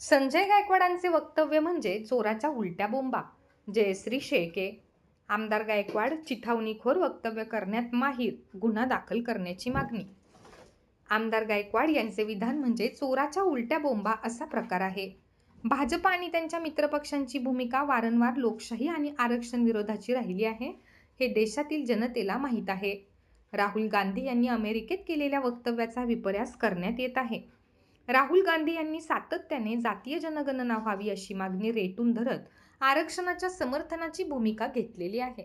संजय गायकवाडांचे वक्तव्य म्हणजे चोराच्या उलट्या बोंबा. जयश्री शेळके आमदार गायकवाड चिथावणीखोर वक्तव्य करण्यात माहीर गुन्हा दाखल करण्याची मागणी. आमदार गायकवाड यांचे विधान म्हणजे चोराच्या उलट्या बोंबा असा प्रकार आहे. भाजप आणि त्यांच्या मित्रपक्षांची भूमिका वारंवार लोकशाही आणि आरक्षण विरोधाची राहिली आहे हे देशातील जनतेला माहीत आहे. राहुल गांधी यांनी अमेरिकेत केलेल्या वक्तव्याचा विपर्यास करण्यात येत आहे. राहुल गांधी यांनी सातत्याने जातीय जनगणना व्हावी अशी मागणी रेटून धरत आरक्षणाच्या समर्थनाची भूमिका घेतलेली आहे.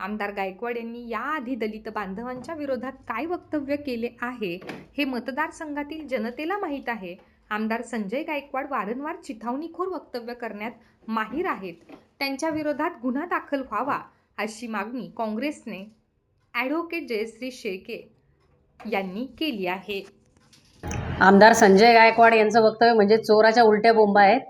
आमदार गायकवाड यांनी याआधी दलित बांधवांच्या विरोधात काय वक्तव्य केले आहे हे मतदारसंघातील जनतेला माहीत आहे. आमदार संजय गायकवाड वारंवार चिथावणीखोर वक्तव्य करण्यात माहीर आहेत. त्यांच्या विरोधात गुन्हा दाखल व्हावा अशी मागणी काँग्रेसने ॲडव्होकेट जयश्री शेके यांनी केली आहे. आमदार संजय गायकवाड यांचं वक्तव्य म्हणजे चोराच्या उलट्या बोंबा आहेत.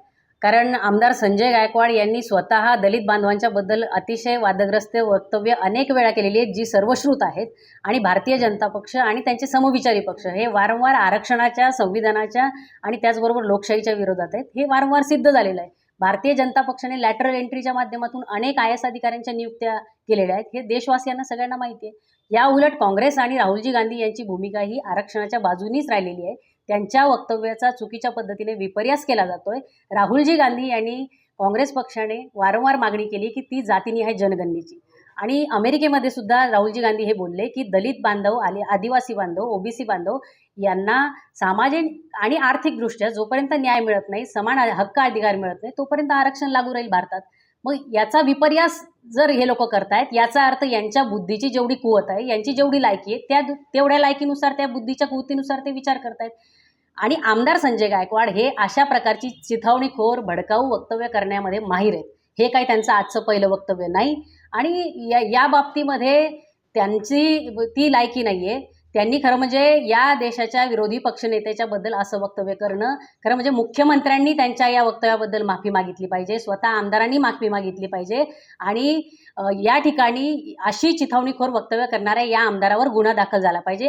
कारण आमदार संजय गायकवाड यांनी स्वतः दलित बांधवांच्याबद्दल अतिशय वादग्रस्त वक्तव्य अनेक वेळा केलेली आहेत जी सर्वश्रुत आहेत. आणि भारतीय जनता पक्ष आणि त्यांचे समविचारी पक्ष हे वारंवार आरक्षणाच्या संविधानाच्या आणि त्याचबरोबर लोकशाहीच्या विरोधात आहेत. हे वारंवार सिद्ध झालेलं आहे. भारतीय जनता पक्षाने लॅटरल एंट्रीच्या माध्यमातून अनेक आय एस अधिकाऱ्यांच्या नियुक्त्या केलेल्या आहेत. हे देशवासियांना सगळ्यांना माहिती आहे. या उलट काँग्रेस आणि राहुलजी गांधी यांची भूमिका ही आरक्षणाच्या बाजूनीच राहिलेली आहे. त्यांच्या वक्तव्याचा चुकीच्या पद्धतीने विपर्यास केला जातोय. राहुलजी गांधी यांनी काँग्रेस पक्षाने वारंवार मागणी केली की ती जातीनिहाय जनगणनेची. आणि अमेरिकेमध्ये सुद्धा राहुलजी गांधी हे बोलले की दलित बांधव आले आदिवासी बांधव ओबीसी बांधव यांना सामाजिक आणि आर्थिकदृष्ट्या जोपर्यंत न्याय मिळत नाही समान हक्क अधिकार मिळत नाही तोपर्यंत आरक्षण लागू राहील भारतात. मग याचा विपर्यास जर हे लोक करतायत याचा अर्थ यांच्या बुद्धीची जेवढी कुवत आहे यांची जेवढी लायकी आहे त्या तेवढ्या लायकीनुसार त्या बुद्धीच्या कुवतीनुसार ते विचार करतायत. आणि आमदार संजय गायकवाड हे अशा प्रकारची चिथावणीखोर भडकाऊ वक्तव्य करण्यामध्ये माहीर आहेत. हे काही त्यांचं आजचं पहिलं वक्तव्य नाही. आणि या या बाबतीमध्ये त्यांची ती लायकी नाही आहे त्यांनी खरं म्हणजे या देशाच्या विरोधी पक्षनेत्याच्याबद्दल असं वक्तव्य करणं खरं म्हणजे मुख्यमंत्र्यांनी त्यांच्या या वक्तव्याबद्दल माफी मागितली पाहिजे स्वतः आमदारांनी माफी मागितली पाहिजे आणि या ठिकाणी अशी चिथावणीखोर वक्तव्य करणाऱ्या या आमदारावर गुन्हा दाखल झाला पाहिजे.